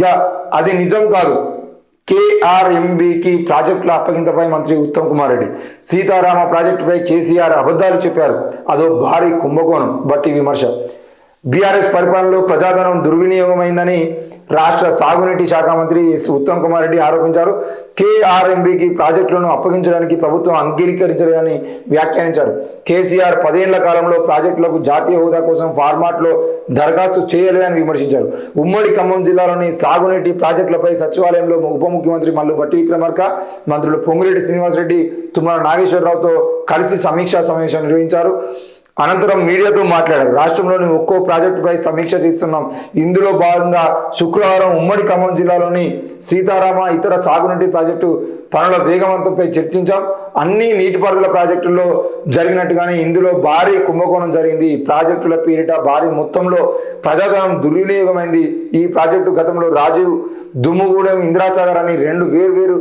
ఇక అది నిజం కాదు. కేఆర్ఎంబికి ప్రాజెక్టుల అప్పగింతపై మంత్రి ఉత్తమ్ కుమార్ రెడ్డి సీతారామ ప్రాజెక్టుపై కేసీఆర్ అబద్ధాలు చెప్పారు. అదో భారీ కుంభకోణం బట్టి విమర్శ. బీఆర్ఎస్ పరిపాలనలో ప్రజాధనం దుర్వినియోగమైందని రాష్ట్ర సాగునీటి శాఖ మంత్రి ఉత్తమ్ కుమార్ రెడ్డి ఆరోపించారు. కేఆర్ఎంబికి ప్రాజెక్టులను అప్పగించడానికి ప్రభుత్వం అంగీకరించలేదని వ్యాఖ్యానించారు. కేసీఆర్ పదేళ్ళ కాలంలో ప్రాజెక్టులకు జాతీయ హోదా కోసం ఫార్మాట్లో దరఖాస్తు చేయలేదని విమర్శించారు. ఉమ్మడి ఖమ్మం జిల్లాలోని సాగునీటి ప్రాజెక్టులపై సచివాలయంలో ఉప ముఖ్యమంత్రి మల్లు భట్టి విక్రమార్క మంత్రులు పొంగిరెడ్డి శ్రీనివాసరెడ్డి తుమ్మల నాగేశ్వరరావుతో కలిసి సమీక్షా సమావేశం నిర్వహించారు. అనంతరం మీడియాతో మాట్లాడారు. రాష్ట్రంలోని ఒక్కో ప్రాజెక్టుపై సమీక్ష చేస్తున్నాం. ఇందులో భాగంగా శుక్రవారం ఉమ్మడి ఖమ్మం జిల్లాలోని సీతారామ ఇతర సాగునీటి ప్రాజెక్టు పనుల వేగవంతంపై చర్చించాం. అన్ని నీటిపారుదల ప్రాజెక్టుల్లో జరిగినట్టుగానే ఇందులో భారీ కుంభకోణం జరిగింది. ఈ ప్రాజెక్టుల పేరిట భారీ మొత్తంలో ప్రజాధనం దుర్వినియోగమైంది. ఈ ప్రాజెక్టు గతంలో రాజీవ్ దుమ్ముగూడెం ఇందిరాసాగర్ అని రెండు వేరు వేరు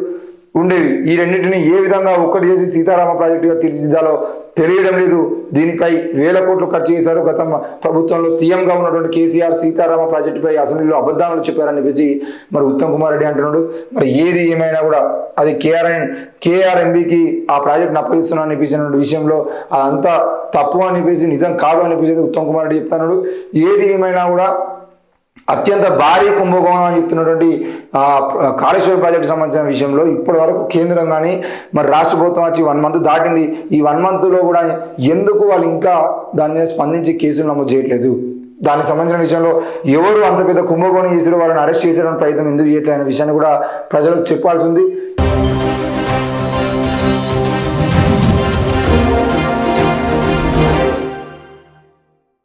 ఉండేవి. ఈ రెండింటిని ఏ విధంగా ఒక్కటి చేసి సీతారామ ప్రాజెక్టుగా తీర్చిదిద్దాలో తెలియడం లేదు. దీనిపై వేల కోట్లు ఖర్చు చేశారు గత ప్రభుత్వంలో సీఎంగా ఉన్నటువంటి కేసీఆర్ సీతారామ ప్రాజెక్టుపై అసెంబ్లీలో అబద్ధాలు చెప్పారని చెప్పేసి మరి ఉత్తమ్ కుమార్ రెడ్డి అంటున్నాడు. మరి ఏది ఏమైనా కూడా అది కేఆర్ఎన్ కేఆర్ఎంబికి ఆ ప్రాజెక్టును అప్పగిస్తున్నా అనిపించిన విషయంలో అదంతా తప్పు అనిపించి నిజం కాదు అనిపించేది ఉత్తమ్ కుమార్ రెడ్డి చెప్తున్నాడు. ఏది ఏమైనా కూడా అత్యంత భారీ కుంభకోణం అని చెప్తున్నటువంటి ఆ, కాళేశ్వర ప్రాజెక్టు సంబంధించిన విషయంలో ఇప్పటి వరకు కేంద్రం కానీ మరి రాష్ట్ర ప్రభుత్వం వచ్చి వన్ మంత్ దాటింది. ఈ వన్ మంత్లో కూడా ఎందుకు వాళ్ళు ఇంకా దాని మీద స్పందించి కేసులు నమోదు చేయట్లేదు? దానికి సంబంధించిన విషయంలో ఎవరు అంత పెద్ద కుంభకోణం చేసారో వాళ్ళని అరెస్ట్ చేసేటువంటి ప్రయత్నం ఎందుకు చేయట్లేదు అనే విషయాన్ని కూడా ప్రజలకు చెప్పాల్సి ఉంది.